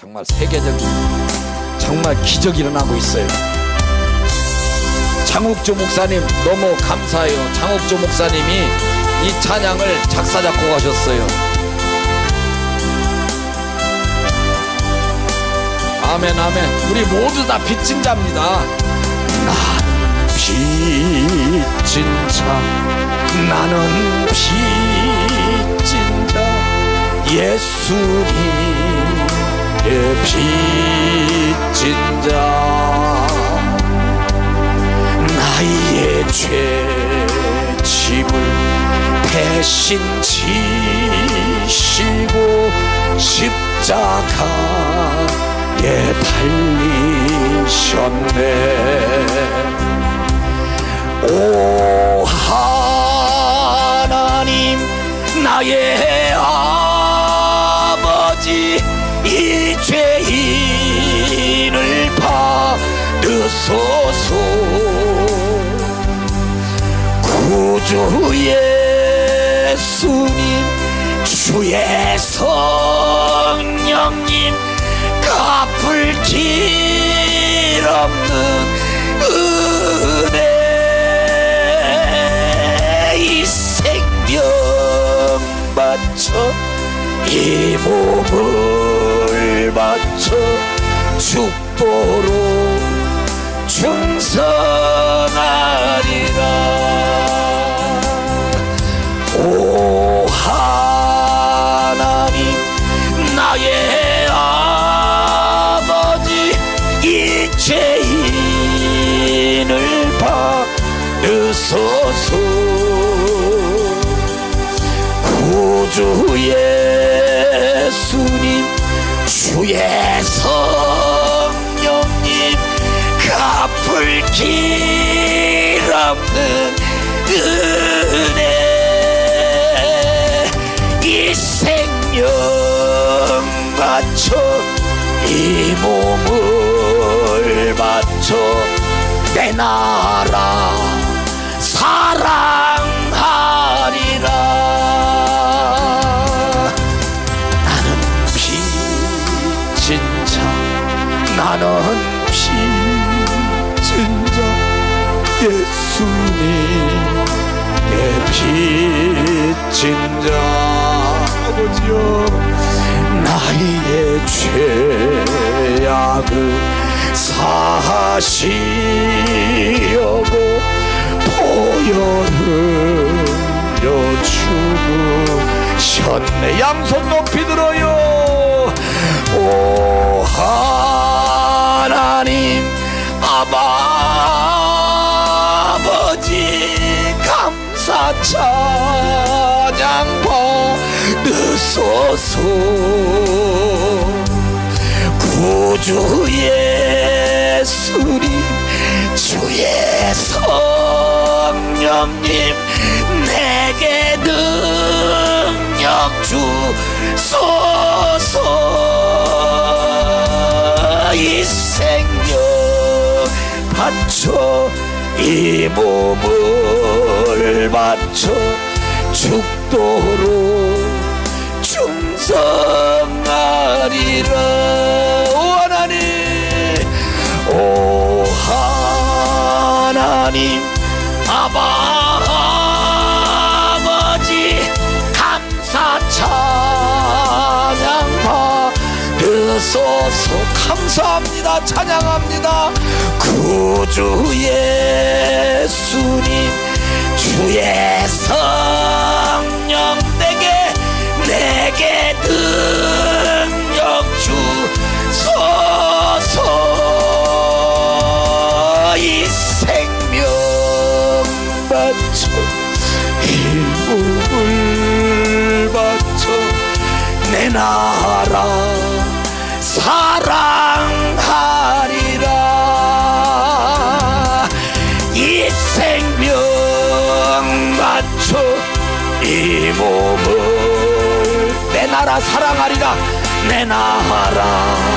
정말 세계적인 정말 기적이 일어나고 있어요. 장욱조 목사님 너무 감사해요. 장욱조 목사님이 이 찬양을 작사 작곡하셨어요. 아멘 아멘. 우리 모두 다 빚진 자입니다. 난 빚진 자. 나는 빚진 자. 예수님의 자. 나의 죄 짐을 대신 지시고 십자가에 달리셨네 오 하나님 나의 아버지 이 죄인을 받으소서. 구주 예수님 주의 성령님 갚을 길 없는 은혜. 이 생명 바쳐 이 몸을 죽도록 충성하리라. 오 하나님 나의 아버지 이 죄인을 받으소서. 구주 예수님 주의 성령님 갚을 길 없는 은혜 이 생명 바쳐 이 몸을 바쳐 내 나라 사랑하리라. 나는 빚진 자 나는 예수님 내 빚진 자. 아버지여 나의 죄악을 사하시려고 보혈을 여주셨네. 양손 높이 들어요. 오 하나님 아버 찬양 받으소서. 구주 예수님 주의 성령님 내게 능력 주소서. 이 생명 바쳐 이 몸을 바쳐 죽도록 충성하리라. 오 하나님. 오 하나님. 아버지 감사 찬양 받으소서 감사합니다. 찬양합니다. 구주 예수님 주의 성령 내게 내게 능력 주소서. 이 생명 바쳐 이 몸을 바쳐 내 나라 사랑 바쳐 이 몸을 내 나라 사랑하리라. 내 나라